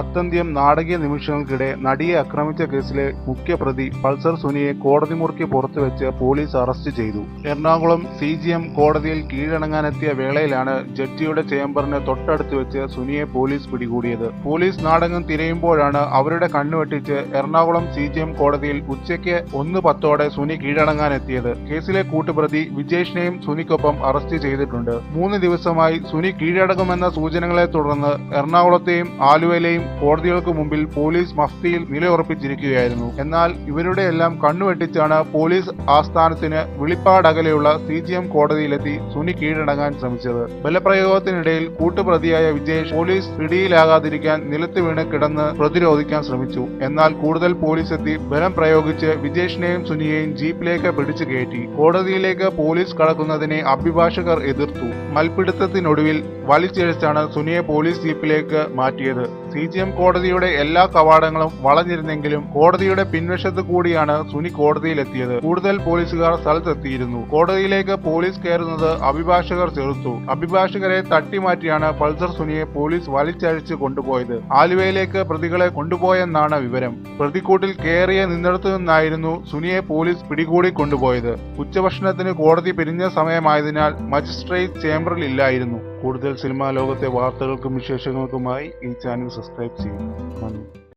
അത്യന്തം നാടകീയ നിമിഷങ്ങൾക്കിടെ നടിയെ ആക്രമിച്ച കേസിലെ മുഖ്യപ്രതി പൾസർ സുനിയെ കോടതി മുറിക്ക് പുറത്തുവെച്ച് പോലീസ് അറസ്റ്റ് ചെയ്തു. എറണാകുളം സി ജി എം കോടതിയിൽ കീഴടങ്ങാനെത്തിയ വേളയിലാണ് ജഡ്ജിയുടെ ചേംബറിന് തൊട്ടടുത്ത് വെച്ച് സുനിയെ പോലീസ് പിടികൂടിയത്. പോലീസ് നാടകം തിരയുമ്പോഴാണ് അവരുടെ കണ്ണുവെട്ടിച്ച് എറണാകുളം സി ജി എം കോടതിയിൽ ഉച്ചയ്ക്ക് ഒന്ന് പത്തോടെ സുനി കീഴടങ്ങാനെത്തിയത്. കേസിലെ കൂട്ടുപ്രതി വിജേഷിനെയും സുനിക്കൊപ്പം അറസ്റ്റ് ചെയ്തിട്ടുണ്ട്. മൂന്ന് ദിവസമായി സുനി കീഴടങ്ങുമെന്ന സൂചനകളെ തുടർന്ന് എറണാകുളത്തെയും ആലുവയിലെയും കോടതികൾക്ക് മുമ്പിൽ പോലീസ് മഫ്തിയിൽ നിലയുറപ്പിച്ചിരിക്കുകയായിരുന്നു. എന്നാൽ ഇവരുടെ എല്ലാം കണ്ണുവെട്ടിച്ചാണ് പോലീസ് ആസ്ഥാനത്തിന് വിളിപ്പാടകലെയുള്ള സി ജി എം കോടതിയിലെത്തി സുനി കീഴടങ്ങാൻ ശ്രമിച്ചത്. ബലപ്രയോഗത്തിനിടയിൽ കൂട്ടുപ്രതിയായ വിജേഷ് പോലീസ് പിടിയിലാകാതിരിക്കാൻ നിലത്ത് വീണ് കിടന്ന് പ്രതിരോധിക്കാൻ ശ്രമിച്ചു. എന്നാൽ കൂടുതൽ പോലീസ് എത്തി ബലം പ്രയോഗിച്ച് വിജേഷിനെയും സുനിയെയും ജീപ്പിലേക്ക് പിടിച്ചു കയറ്റി. കോടതിയിലേക്ക് പോലീസ് കടക്കുന്നതിനെ അഭിഭാഷകർ എതിർത്തു. മൽപിടുത്തത്തിനൊടുവിൽ വലിച്ചിഴച്ചാണ് സുനിയെ പോലീസ് ജീപ്പിലേക്ക് മാറ്റിയത്. സി ജി എം കോടതിയുടെ എല്ലാ കവാടങ്ങളും വളഞ്ഞിരുന്നെങ്കിലും കോടതിയുടെ പിൻവശത്ത് കൂടിയാണ് സുനി കോടതിയിലെത്തിയത്. കൂടുതൽ പോലീസുകാർ സ്ഥലത്തെത്തിയിരുന്നു. കോടതിയിലേക്ക് പോലീസ് കയറുന്നത് അഭിഭാഷകർ ചെറുത്തു. അഭിഭാഷകരെ തട്ടിമാറ്റിയാണ് പൾസർ സുനിയെ പോലീസ് വലിച്ചഴിച്ച് കൊണ്ടുപോയത്. ആലുവയിലേക്ക് പ്രതികളെ കൊണ്ടുപോയെന്നാണ് വിവരം. പ്രതിക്കൂട്ടിൽ കയറിയ നിന്നിടത്തു നിന്നായിരുന്നു സുനിയെ പോലീസ് പിടികൂടി കൊണ്ടുപോയത്. ഉച്ചഭക്ഷണത്തിന് കോടതി പിരിഞ്ഞ സമയമായതിനാൽ മജിസ്ട്രേറ്റ് ചേംബറിൽ ഇല്ലായിരുന്നു. കൂടുതൽ സിനിമാ ലോകത്തെ വാർത്തകൾക്കും വിശേഷങ്ങൾക്കുമായി ഈ ചാനൽ സബ്സ്ക്രൈബ് ചെയ്യുക. നന്ദി.